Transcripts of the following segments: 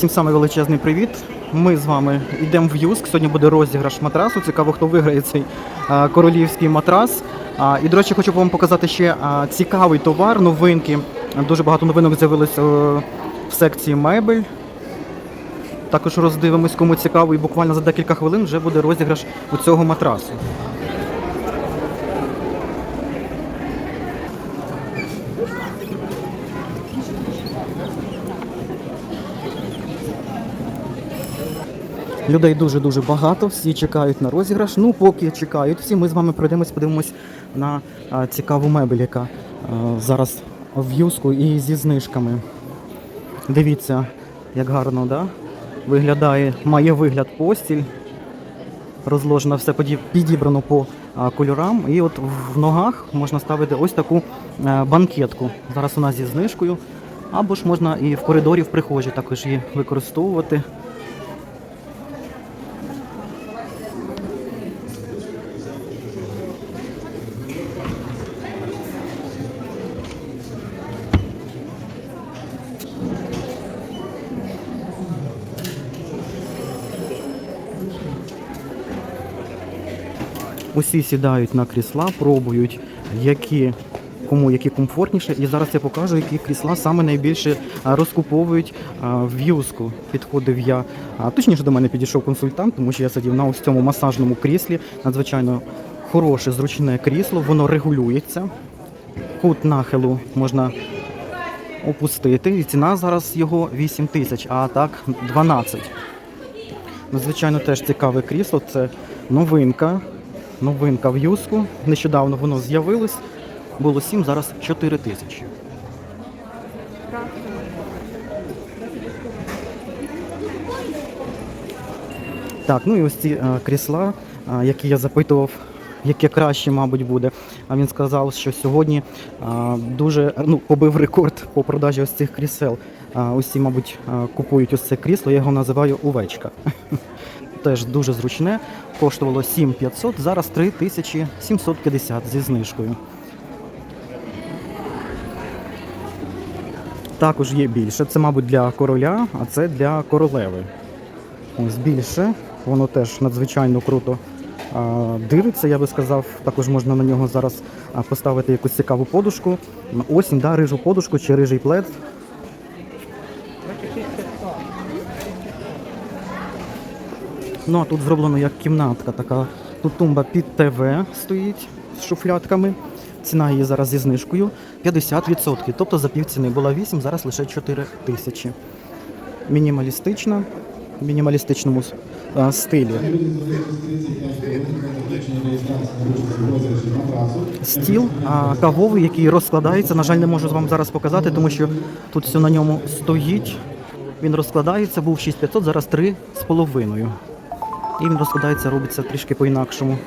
Всім самий величезний привіт. Ми з вами йдемо в Юск. Сьогодні буде розіграш матрасу. Цікаво, хто виграє цей королівський матрас. І, до речі, хочу вам показати ще цікавий товар, новинки. Дуже багато новинок з'явилось е, в секції мебель. Також роздивимось, кому цікаво, і буквально за декілька хвилин вже буде розіграш у цього матрасу. Людей дуже-дуже багато, всі чекають на розіграш. Ну, поки чекають всі, ми з вами пройдемось, подивимось на цікаву мебель, яка зараз в юску і зі знижками. Дивіться, як гарно, да? Виглядає, має вигляд постіль. Розложено все підібрано по кольорам. І от в ногах можна ставити ось таку е, банкетку. Зараз у нас зі знижкою. Або ж можна і в коридорі, в прихожій також її використовувати. Усі сідають на крісла, пробують, які кому які комфортніше. І зараз я покажу, які крісла саме найбільше розкуповують а, в юску. Підходив я, точніше до мене підійшов консультант, тому що я сидів на ось цьому масажному кріслі. Надзвичайно хороше, зручне крісло, воно регулюється. Кут нахилу можна опустити. І ціна зараз його 8 тисяч, а так 12. Надзвичайно теж цікаве крісло. Це новинка. Новинка в юску. Нещодавно воно з'явилось. Було 7, зараз 4 тисячі. Так, ну і ось ці е, крісла, е, які я запитував, яке краще, мабуть, буде. А він сказав, що сьогодні е, дуже ну, побив рекорд по продажі ось цих крісел. Е, усі, мабуть, е, купують ось це крісло, я його називаю овечка. Теж дуже зручне, коштувало 7500, зараз 3750 зі знижкою. Також є більше. Це, мабуть, для короля, а це для королеви. Ось більше. Воно теж надзвичайно круто дивиться, я би сказав. Також можна на нього зараз поставити якусь цікаву подушку. Осінь, да, рижу подушку чи рижий плед. Ну а тут зроблено як кімнатка така. Тут тумба під ТВ стоїть з шуфлятками. Ціна її зараз зі знижкою 50%. Тобто за півціни була 8, зараз лише 4 тисячі. Мінімалістична, в мінімалістичному а, стилі. Стіл а, кавовий, який розкладається. На жаль, не можу вам зараз показати, тому що тут все на ньому стоїть. Він розкладається, був 6500, зараз 3,5. І він розкладається, робиться трішки по-інакшому.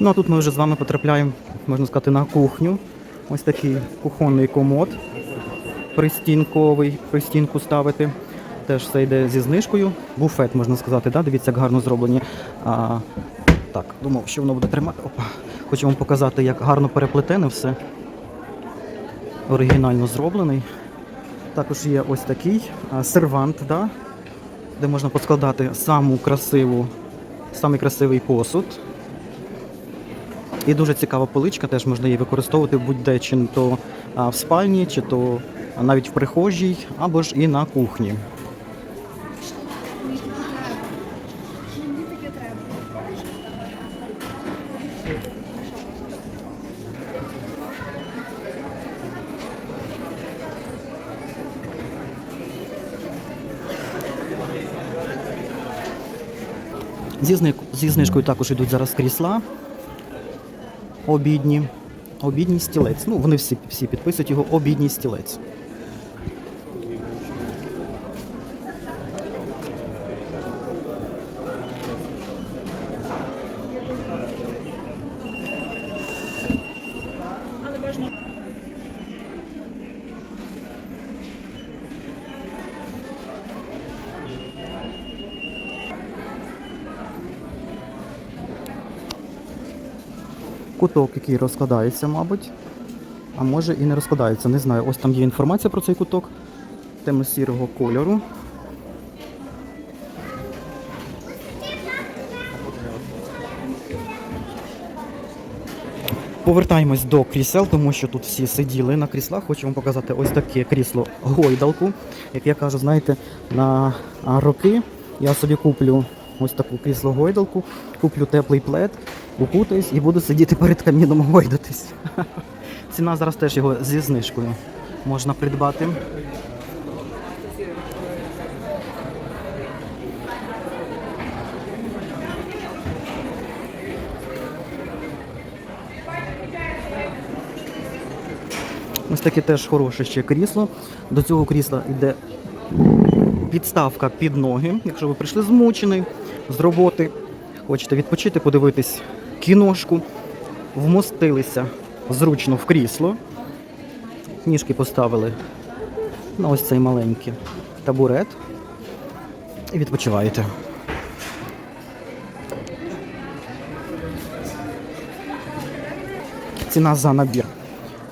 Ну а тут ми вже з вами потрапляємо, можна сказати, на кухню. Ось такий кухонний комод пристінковий, пристінку ставити. Теж все йде зі знижкою. Буфет, можна сказати, да? дивіться, як гарно зроблені. А, так, думав, що воно буде тримати. Опа. Хочу вам показати, як гарно переплетене все. Оригінально зроблений. Також є ось такий а, сервант, да? де можна поскладати саму красиву, самий красивий посуд. І дуже цікава поличка, теж можна її використовувати будь-де, чи то в спальні, чи то навіть в прихожій, або ж і на кухні. Зі, зни- зі знижкою також йдуть зараз крісла обідні. Обідній стілець. Ну, вони всі, всі підписують його обідній стілець. Куток, який розкладається, мабуть. А може і не розкладається, не знаю. Ось там є інформація про цей куток темно-сірого кольору. Повертаємось до крісел, тому що тут всі сиділи на кріслах. Хочу вам показати ось таке крісло гойдалку. Як я кажу, знаєте, на роки я собі куплю ось таку крісло гойдалку, куплю теплий плед, укутаюсь і буду сидіти перед каміном гойдатись. Ціна зараз теж його зі знижкою можна придбати. Ось таке теж хороше ще крісло. До цього крісла йде підставка під ноги. Якщо ви прийшли змучений з роботи, хочете відпочити, подивитись кіношку, вмостилися зручно в крісло. Ніжки поставили на ось цей маленький табурет і відпочиваєте. Ціна за набір.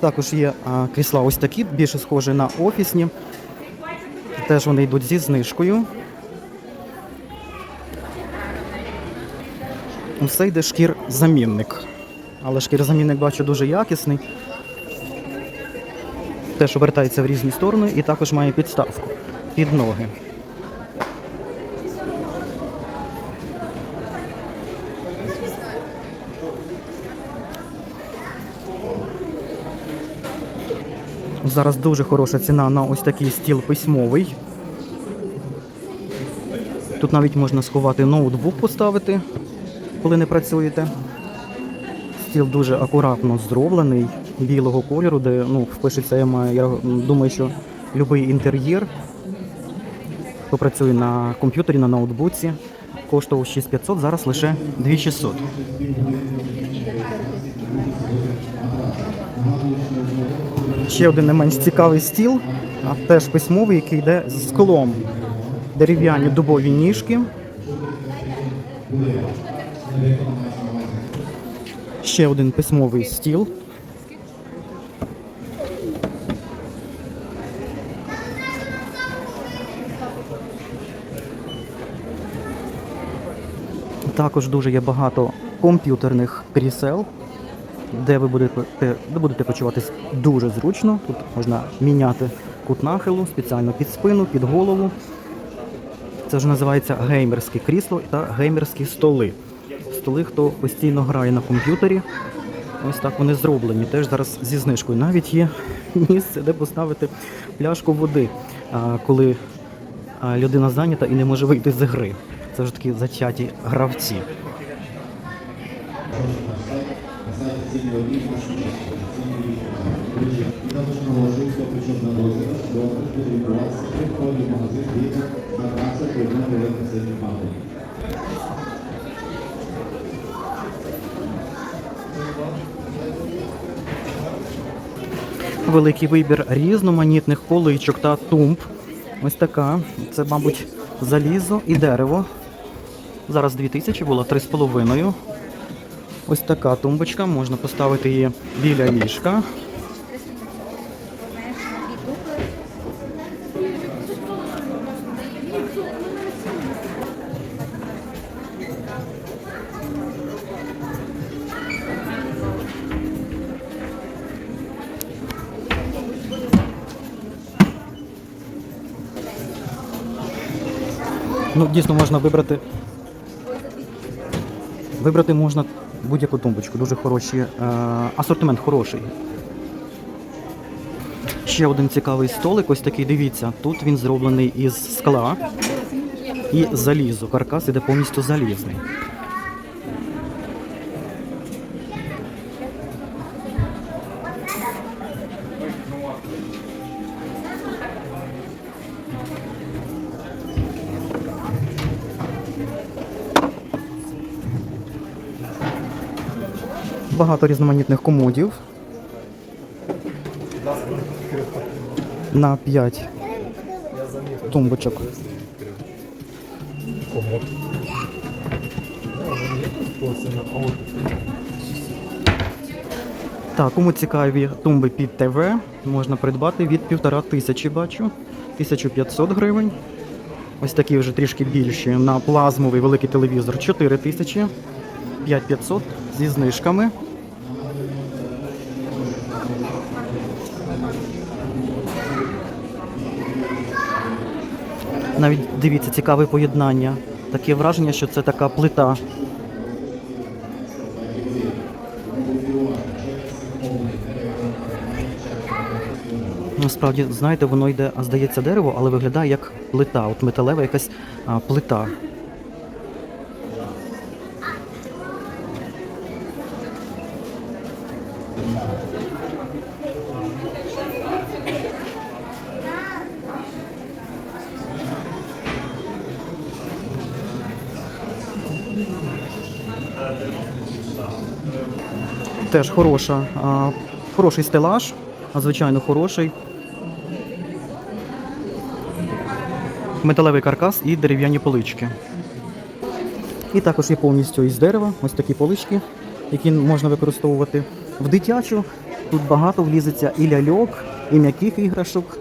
Також є крісла ось такі, більше схожі на офісні. Теж вони йдуть зі знижкою. Усе йде шкір-замінник. Але шкір-замінник бачу дуже якісний. Теж обертається в різні сторони і також має підставку під ноги. Зараз дуже хороша ціна на ось такий стіл письмовий. Тут навіть можна сховати ноутбук поставити, коли не працюєте. Стіл дуже акуратно зроблений, білого кольору, де ну, впишеться, я я думаю, що будь-який інтер'єр, хто працює на комп'ютері, на ноутбуці, коштував 6500, зараз лише 2600. Ще один не менш цікавий стіл, а теж письмовий, який йде з склом. Дерев'яні дубові ніжки. Ще один письмовий стіл. Також дуже є багато комп'ютерних крісел, де ви будете, де будете почуватись дуже зручно. Тут можна міняти кут нахилу спеціально під спину, під голову. Це вже називається геймерське крісло та геймерські столи. Столи, хто постійно грає на комп'ютері. Ось так вони зроблені. Теж зараз зі знижкою. Навіть є місце, де поставити пляшку води, коли людина зайнята і не може вийти з гри. Це вже такі затяті гравці. Великий вибір різноманітних поличок та тумб. Ось така. Це, мабуть, залізо і дерево. Зараз 2000 було 3,5. Ось така тумбочка, можна поставити її біля ліжка. Ну, дійсно можна вибрати. Вибрати можна будь-яку тумбочку, дуже хороші. Е, асортимент хороший. Ще один цікавий столик, ось такий, дивіться, тут він зроблений із скла і залізу. Каркас іде повністю залізний. Багато різноманітних комодів. На 5 тумбочок. Так, кому цікаві тумби під ТВ, можна придбати від півтора тисячі, бачу. 1500 гривень. Ось такі вже трішки більші. На плазмовий великий телевізор 4 тисячі. 5500 зі знижками. Навіть дивіться, цікаве поєднання. Таке враження, що це така плита. Насправді, знаєте, воно йде, а здається, дерево, але виглядає як плита, от металева якась а, плита. Теж хороша, а, хороший стелаж, а, звичайно, хороший. Металевий каркас і дерев'яні полички. І також є повністю із дерева, ось такі полички, які можна використовувати в дитячу. Тут багато влізеться і ляльок, і м'яких іграшок.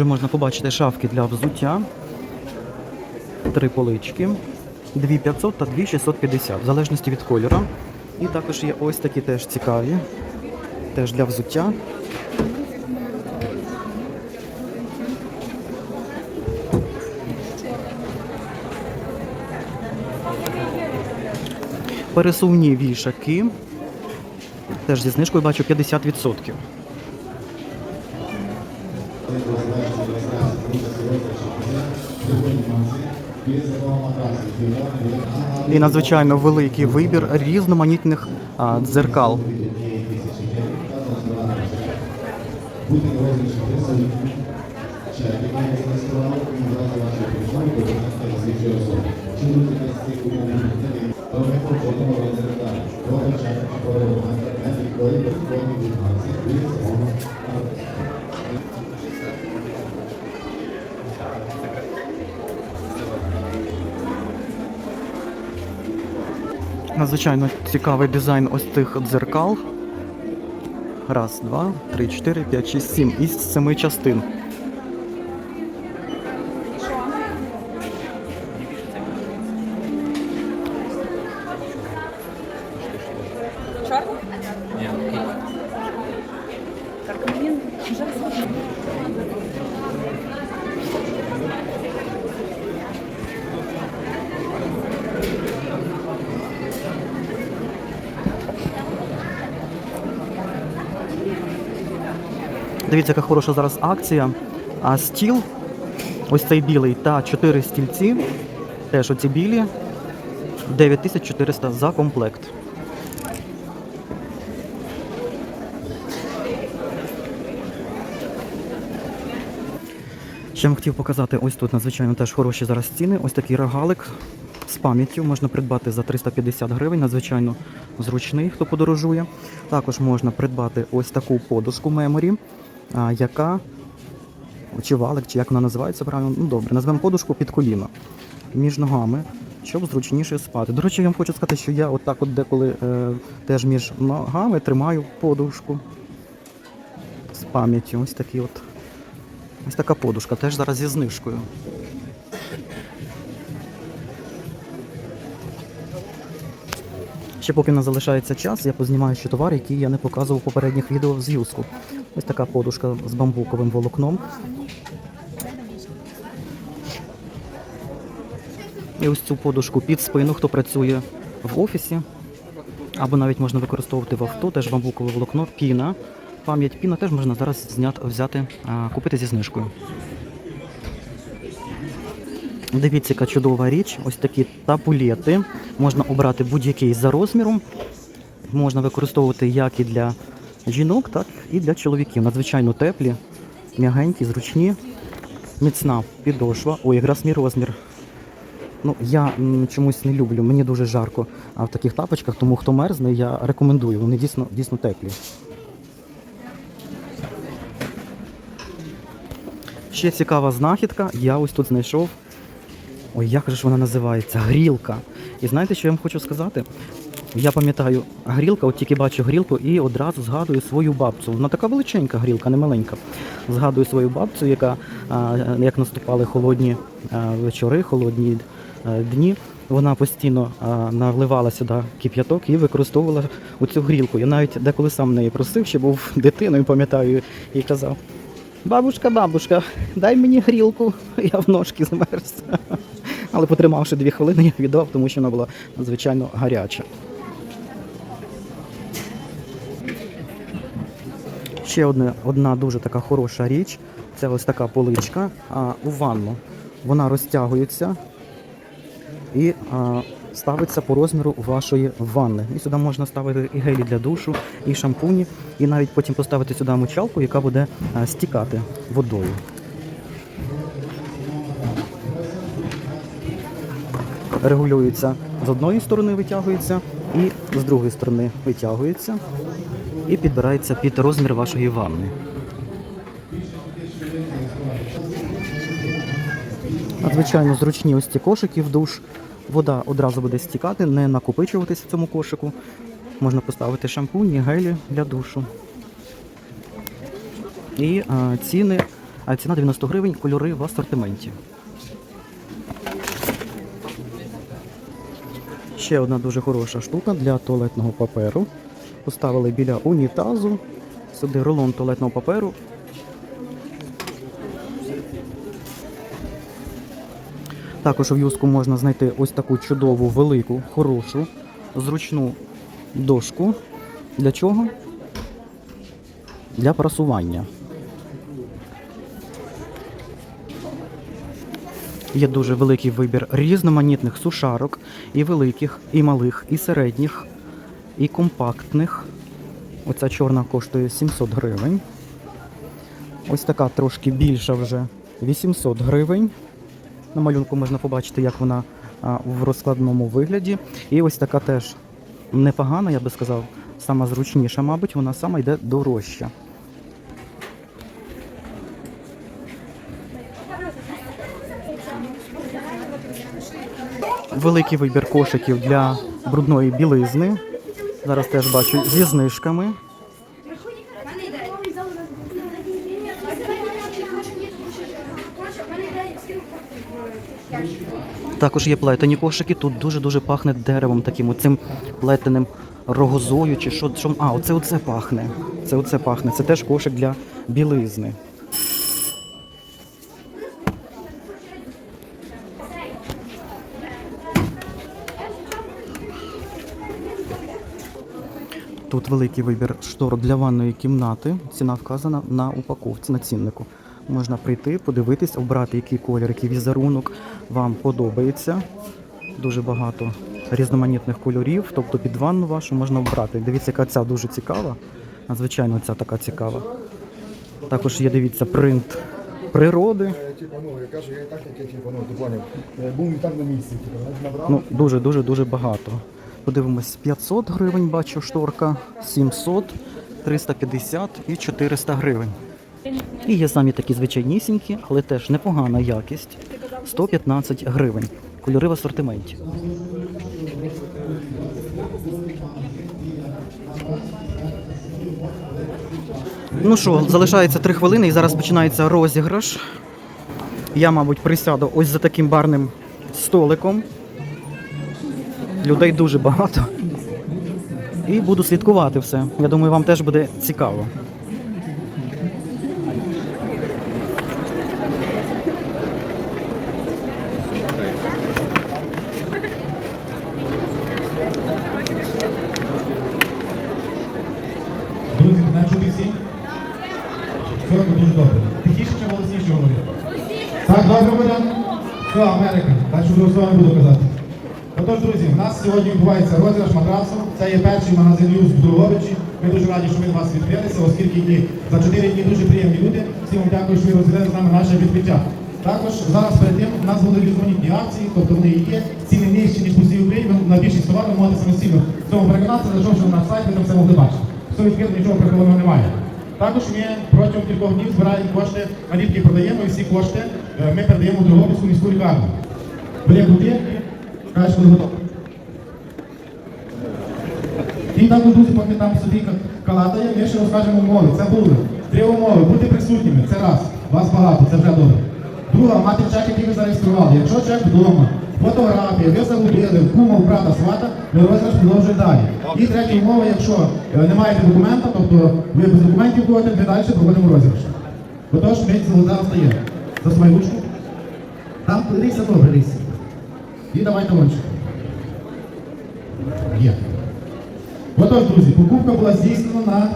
Тут же можна побачити шафки для взуття. Три полички. 2500 та 2650, в залежності від кольору. І також є ось такі теж цікаві. Теж для взуття. Пересувні вішаки. Теж зі знижкою бачу 50%. І надзвичайно великий вибір різноманітних а, дзеркал. Надзвичайно цікавий дизайн ось цих дзеркал. Раз, два, три, чотири, п'ять, шість, сім. Із семи частин. Дивіться, яка хороша зараз акція. А стіл, ось цей білий, та 4 стільці, теж оці білі, 9400 за комплект. Ще вам хотів показати, ось тут надзвичайно теж хороші зараз ціни. Ось такий рогалик з пам'яттю можна придбати за 350 гривень, надзвичайно зручний, хто подорожує. Також можна придбати ось таку подушку меморі, яка чи валик, чи як вона називається правильно. Ну добре, назвемо подушку під коліно між ногами, щоб зручніше спати. До речі, я вам хочу сказати, що я отак от деколи е, теж між ногами тримаю подушку з пам'яттю. Ось такі от. Ось така подушка, теж зараз зі знижкою. Ще поки не залишається час, я познімаю ще товар, який я не показував в попередніх відео з юску. Ось така подушка з бамбуковим волокном. І ось цю подушку під спину, хто працює в офісі, або навіть можна використовувати в авто, теж бамбукове волокно, піна. Пам'ять піна теж можна зараз зняти, взяти, купити зі знижкою. Дивіться, яка чудова річ. Ось такі табулети. Можна обрати будь-який за розміром. Можна використовувати як і для жінок, так і для чоловіків. Надзвичайно теплі, м'ягенькі, зручні, міцна підошва. Ой, якраз мій розмір. Ну, я чомусь не люблю, мені дуже жарко а в таких тапочках, тому хто мерзне, я рекомендую. Вони дійсно, дійсно теплі. Ще цікава знахідка. Я ось тут знайшов. Ой, як же ж вона називається? Грілка. І знаєте, що я вам хочу сказати? Я пам'ятаю, грілка, от тільки бачу грілку і одразу згадую свою бабцю. Вона така величенька грілка, не маленька. Згадую свою бабцю, яка як наступали холодні вечори, холодні дні. Вона постійно наливала сюди кип'яток і використовувала оцю грілку. Я навіть деколи сам неї просив, ще був дитиною, пам'ятаю, і казав: Бабушка, бабушка, дай мені грілку, я в ножки змерз. Але потримавши дві хвилини, я віддав, тому що вона була надзвичайно гаряча. Ще одна, одна дуже така хороша річ. Це ось така поличка а, у ванну. Вона розтягується і а, ставиться по розміру вашої ванни. І сюди можна ставити і гелі для душу, і шампуні, і навіть потім поставити сюди мочалку, яка буде а, стікати водою. Регулюється з одної сторони, витягується, і з другої сторони витягується і підбирається під розмір вашої ванни. Надзвичайно зручні ось ці кошики в душ. Вода одразу буде стікати, не накопичуватись в цьому кошику. Можна поставити шампунь і гелі для душу. І а, ціни, а ціна 90 гривень, кольори в асортименті. Ще одна дуже хороша штука для туалетного паперу. Поставили біля унітазу. Сюди рулон туалетного паперу. Також у в'юзку можна знайти ось таку чудову, велику, хорошу, зручну дошку. Для чого? Для прасування. Є дуже великий вибір різноманітних сушарок, і великих, і малих, і середніх, і компактних. Оця чорна коштує 700 гривень. Ось така трошки більша вже 800 гривень. На малюнку можна побачити, як вона в розкладному вигляді. І ось така теж непогана, я би сказав, сама зручніша, мабуть, вона сама йде дорожча. Великий вибір кошиків для брудної білизни. Зараз теж бачу зі знижками. Також є плетені кошики. Тут дуже-дуже пахне деревом, таким оцим плетеним рогозою чи що. А, оце оце пахне. Це оце пахне. Це теж кошик для білизни. Тут великий вибір штор для ванної кімнати. Ціна вказана на упаковці, на ціннику. Можна прийти, подивитись, обрати, який колір, який візерунок вам подобається. Дуже багато різноманітних кольорів, тобто під ванну вашу можна обрати. Дивіться, яка ця дуже цікава. Надзвичайно ця така цікава. Також є, дивіться, принт природи. Ну, я кажу, я так таке, типа, ну, ти поняв. Е, Був і так на місці, набрав. Ну, дуже, дуже, дуже багато. Подивимось, 500 гривень бачу шторка, 700, 350 і 400 гривень. І є самі такі звичайнісінькі, але теж непогана якість. 115 гривень. Кольори в асортименті. Ну що, залишається 3 хвилини і зараз починається розіграш. Я, мабуть, присяду ось за таким барним столиком. Людей дуже багато. І буду слідкувати все. Я думаю, вам теж буде цікаво. Друзі, мене чути всі? Дуже добре. Тихіше чи голосніше говорити? Так, добре Америка. Далі вже слово не буду казати. Отож, друзі, у нас сьогодні відбувається розіграш матрасу. Це є перший магазин Юз в Дрогобичі. Ми дуже раді, що ви до вас відкрилися, оскільки за 4 дні дуже приємні люди. Всім вам дякую, що ви розділили з нами наше відкриття. Також зараз перед тим у нас були різноманітні акції, тобто вони є, ціни нижчі, ніж по всій Україні, на більшість товарів можете самостійно в цьому переконатися, зайшовши на сайт, ви там все могли бачити. Все відкрито, нічого прихованого немає. Також ми протягом кількох днів збираємо кошти, наліпки продаємо і всі кошти е, ми передаємо в Дрогобицьку міську лікарню. Бери куди, кажеш. І так, друзі, там собі калатає, ми ще розкажемо умови. Це були три умови. Бути присутніми, це раз. Вас багато, це вже добре. Друга, мати чек, який ви зареєстрували. Якщо чек вдома, фотографія, ви загубили, кума, брата, свата, ви розгляд продовжує далі. І третя умова, якщо е, не маєте документа, тобто ви без документів ходите, ми далі проводимо розіграш. Отож, ми зараз стає. За свою ручку. Там рийся добре, рийся. І давайте очі. Є. Отож, друзі, покупка була здійснена на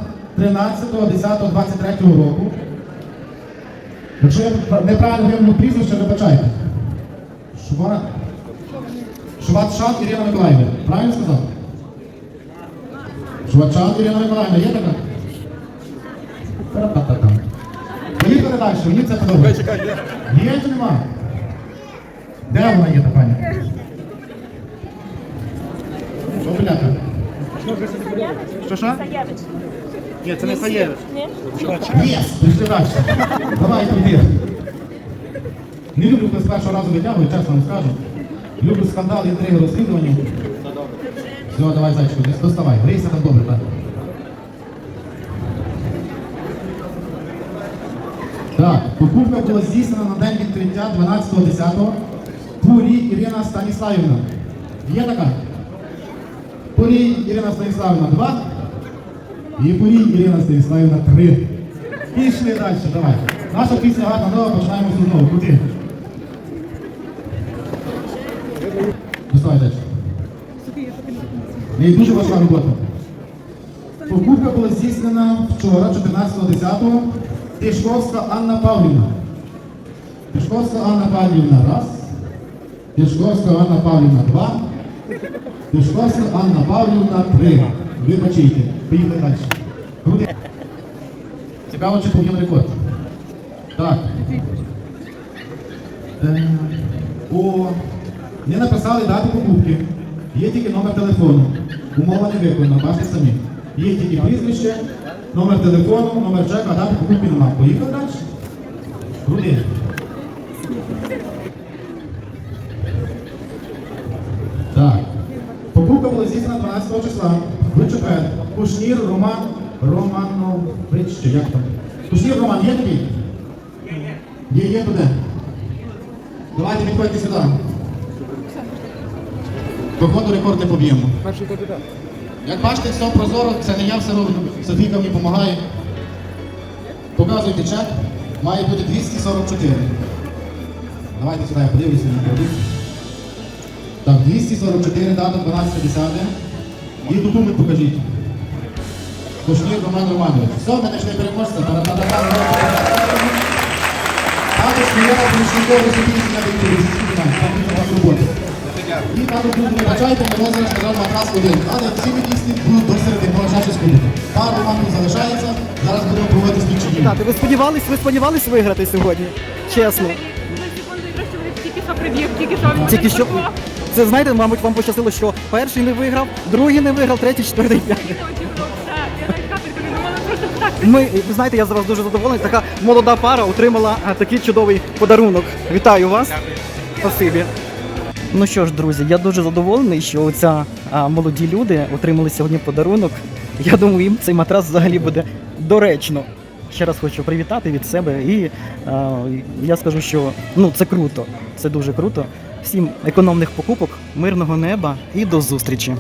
13.10.23 року. Якщо я неправильно вимовлю прізвище, вибачайте. Шуба... Шватшан Ірина Миколаївна. Правильно сказав? Шватшан Ірина Миколаївна, є така? Та-та-та-та. Поїхали далі, мені це подобається. Є чи нема? Де вона є, та пані? Що, бляха? Що, що? Саєвич. Ні, це не Саєвич. Ні? Пішли далі. Давай, йди. Не люблю, коли з першого разу витягую, чесно вам скажу. Люблю скандал, інтриги, розслідування. Все, давай, зайчику, десь доставай. Грійся там добре, так. Так, покупка була здійснена на день відкриття 12.10. Пурій Ірина Станіславівна. Є така? Пурій Ірина Станіславівна 2. І Пурій Ірина Станіславівна 3. Пішли далі, давай. Наша пісня гарна нова, починаємо знову. Куди? Доставай далі. Не дуже важка робота. Покупка була здійснена вчора, 14.10. Тишковська Анна Павлівна. Тишковська Анна Павлівна раз. Тишковська Анна Павлівна два. Тишковська Анна Павлівна три. Вибачайте. Поїхали далі. Куди? Цікаво, чи поб'ємо рекорд. Так. Е, О, не написали дати покупки. Є тільки номер телефону. Умова не виконана, бачите самі. Є тільки прізвище, номер телефону, номер чека, а дати покупки нема. Поїхали далі. Куди? Так. Покупка 12 числа. В четвер. Кушнір Роман Романович. чи Як там? Кушнір Роман є такий? Є, є туди. Давайте підходьте сюди. Походу рекорд не поб'ємо. Перший капітан. Як бачите, все прозоро, це не я все роблю. Софійка мені допомагає. Показуйте чек. Має бути 244. Давайте сюди, я подивлюся на кредит. Так, 244, дата 12.10. І документ покажіть. Кушнір Роман Романович. Все, ми знайшли переможця. Також Софійські на відповідь. роботи. І також дуже вибачайте, ми розіграш на жаль, матрас один. Але всі ми дійсні будуть до середи, може щось купити. Пару романів залишається, зараз будемо проводити слідчі дії. Так, ви сподівались, ви сподівались виграти сьогодні? Чесно. Тільки що прибіг, тільки що він Тільки що. Це знаєте, мабуть, вам пощастило, що перший не виграв, другий не виграв, третій, четвертий, п'ятий. Ми, ви знаєте, я за вас дуже задоволений. Така молода пара отримала такий чудовий подарунок. Вітаю вас. Спасибі. Ну що ж, друзі, я дуже задоволений, що оця а, молоді люди отримали сьогодні подарунок. Я думаю, їм цей матрас взагалі буде доречно. Ще раз хочу привітати від себе і а, я скажу, що ну це круто, це дуже круто. Всім економних покупок, мирного неба і до зустрічі.